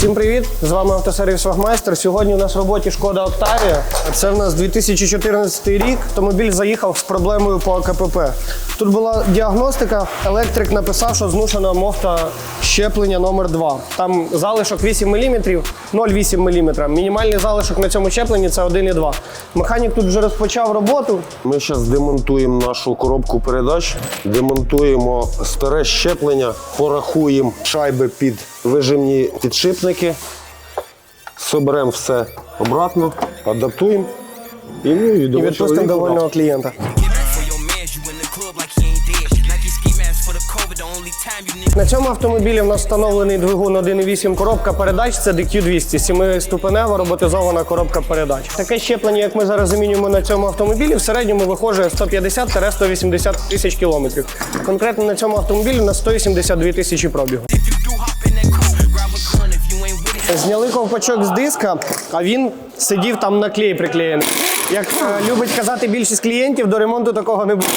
Всім привіт! З вами автосервіс Вагмайстер. Сьогодні у нас в роботі шкода Октавія. Це в нас 2014 рік. Автомобіль заїхав з проблемою по АКПП. Тут була діагностика. Електрик написав, що зношена мофта щеплення номер 2 Там залишок 8 мм, 0,8 мм. Мінімальний залишок на цьому щепленні це 1,2. Механік тут вже розпочав роботу. Ми зараз демонтуємо нашу коробку передач, демонтуємо старе щеплення, порахуємо шайби під вижимні підшипники, соберемо все обратно, адаптуємо і, ну, і, І відпустимо довольного клієнта. На цьому автомобілі в нас встановлений двигун 1.8 коробка передач. Це DQ200, сімиступенева роботизована коробка передач. Таке щеплення, як ми зараз замінюємо на цьому автомобілі, в середньому виходить 150-180 тисяч кілометрів. Конкретно на цьому автомобілі на 182 тисячі пробігу. Зняли ковпачок з диска, а він сидів там на клей приклеєний. Як е, любить казати більшість клієнтів, до ремонту такого не буде.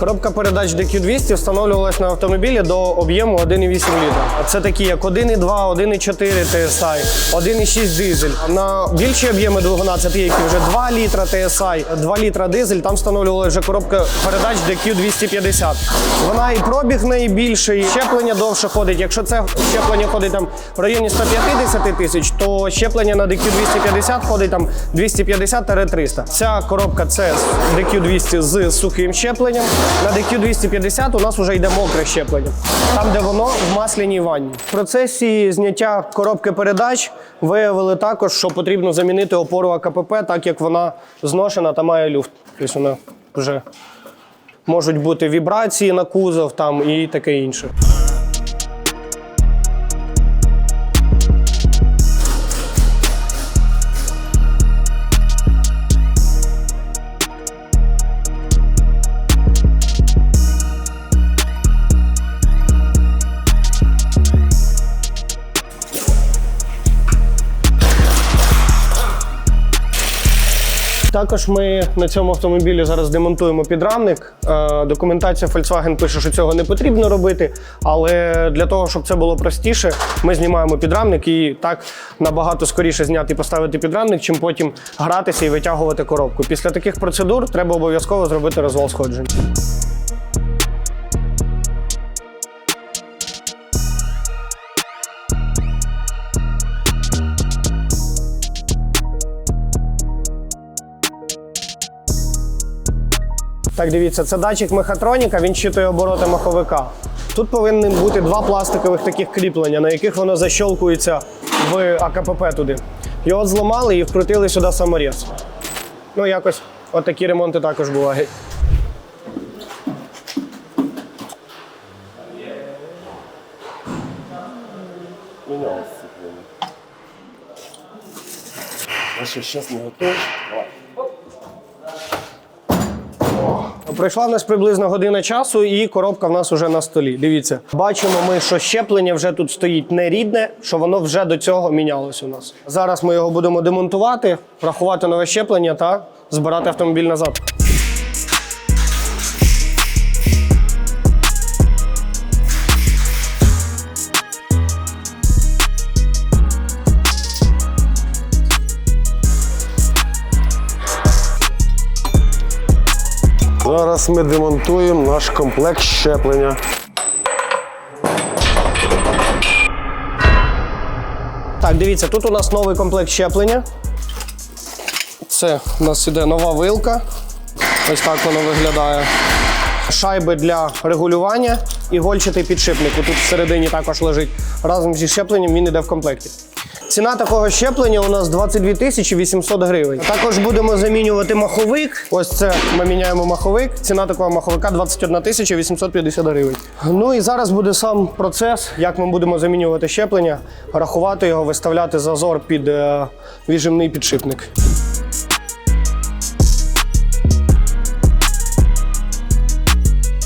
Коробка передач DQ200 встановлювалась на автомобілі до об'єму 1,8 літра. Це такі як 1,2, 1,4 TSI, 1,6 дизель. На більші об'єми двигуна це ті, які вже 2 літра TSI, 2 літра дизель. Там встановлювалася вже коробка передач DQ250. Вона і пробіг в неї більший, і щеплення довше ходить. Якщо це щеплення ходить там в районі 150 тисяч, то щеплення на DQ250 ходить там 250-300. Ця коробка це DQ200 з сухим щепленням. На DQ250 у нас вже йде мокре щеплення, там де воно в масляній ванні. В процесі зняття коробки передач виявили також, що потрібно замінити опору АКПП, так як вона зношена та має люфт. Тобто вона вже можуть бути вібрації на кузов там і таке інше. Також ми на цьому автомобілі зараз демонтуємо підрамник. Е, Документація Volkswagen пише, що цього не потрібно робити, але для того, щоб це було простіше, ми знімаємо підрамник і так набагато скоріше зняти і поставити підрамник, чим потім гратися і витягувати коробку. Після таких процедур треба обов'язково зробити розвал сходжень. Так, дивіться, це датчик мехатроніка, він щитує обороти маховика. Тут повинні бути два пластикових таких кріплення, на яких воно защолкується в АКПП туди. Його зламали і вкрутили сюди саморіз. Ну, якось от такі ремонти також бувають. А що, зараз не готовий? Пройшла в нас приблизно година часу, і коробка в нас вже на столі. Дивіться, бачимо ми, що щеплення вже тут стоїть не рідне, що воно вже до цього мінялось у нас. Зараз ми його будемо демонтувати, рахувати нове щеплення та збирати автомобіль назад. Зараз ми демонтуємо наш комплект щеплення. Так, дивіться, тут у нас новий комплект щеплення. Це у нас іде нова вилка. Ось так воно виглядає. Шайби для регулювання і гольчатий підшипник. Тут всередині також лежить. Разом зі щепленням він іде в комплекті. Ціна такого щеплення у нас 22 тисячі 800 гривень. Також будемо замінювати маховик. Ось це ми міняємо маховик. Ціна такого маховика 21 тисяча 850 гривень. Ну і зараз буде сам процес, як ми будемо замінювати щеплення, рахувати його, виставляти зазор під е, віджимний підшипник.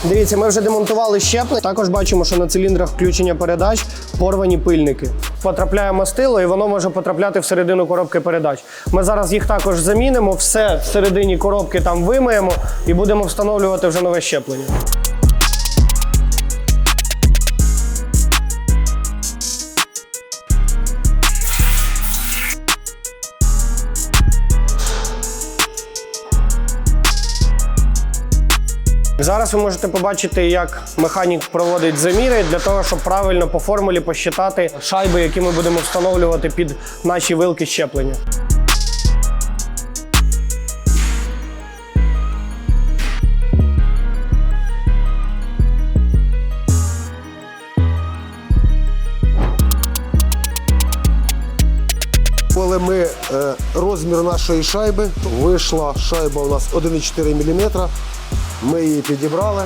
Дивіться, ми вже демонтували щеплення. Також бачимо, що на циліндрах включення передач порвані пильники. Потрапляє мастило, і воно може потрапляти всередину коробки передач. Ми зараз їх також замінимо, все всередині коробки там вимиємо і будемо встановлювати вже нове щеплення. Зараз ви можете побачити, як механік проводить заміри для того, щоб правильно по формулі посчитати шайби, які ми будемо встановлювати під наші вилки щеплення. Коли ми е, розмір нашої шайби, вийшла шайба у нас 1,4 мм. Ми її підібрали.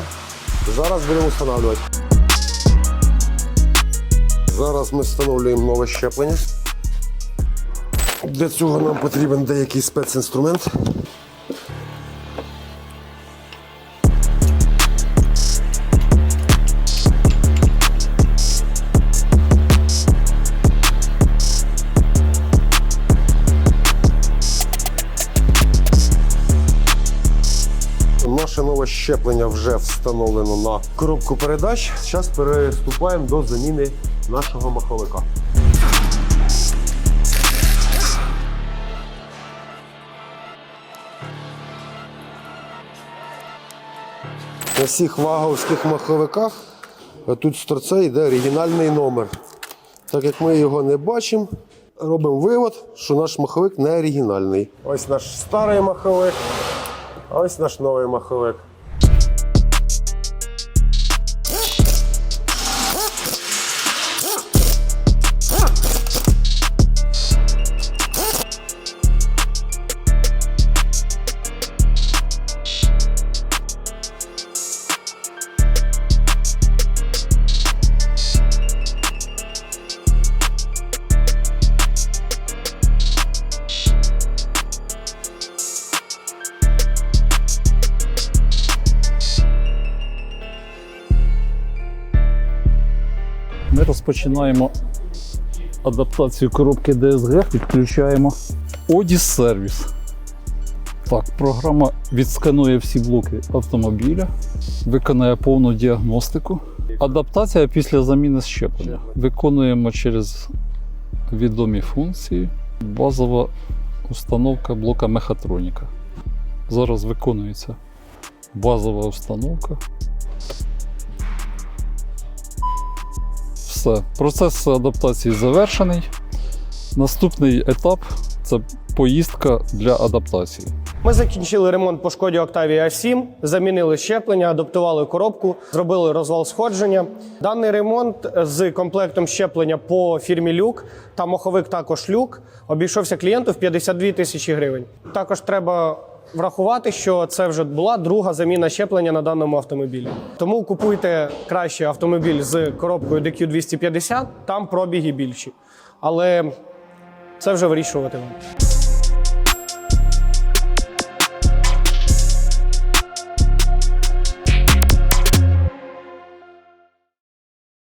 Зараз будемо встановлювати. Зараз ми встановлюємо нове щеплення. Для цього нам потрібен деякий спецінструмент. Щеплення вже встановлено на коробку передач. Зараз переступаємо до заміни нашого маховика. На всіх ваговських маховиках тут з торця йде оригінальний номер. Так як ми його не бачимо, робимо вивод, що наш маховик не оригінальний. Ось наш старий маховик, а ось наш новий маховик. Розпочинаємо адаптацію коробки DSG, підключаємо Odis сервіс. Так, програма відсканує всі блоки автомобіля, виконає повну діагностику. Адаптація після заміни щеплення. Виконуємо через відомі функції. Базова установка блока мехатроніка. Зараз виконується базова установка. Все, процес адаптації завершений. Наступний етап це поїздка для адаптації. Ми закінчили ремонт по шкоді Octavia A7, замінили щеплення, адаптували коробку, зробили розвал сходження. Даний ремонт з комплектом щеплення по фірмі Люк та моховик також Люк обійшовся клієнту в 52 тисячі гривень. Також треба врахувати, що це вже була друга заміна щеплення на даному автомобілі. Тому купуйте краще автомобіль з коробкою DQ250, там пробіги більші. Але це вже вирішувати вам.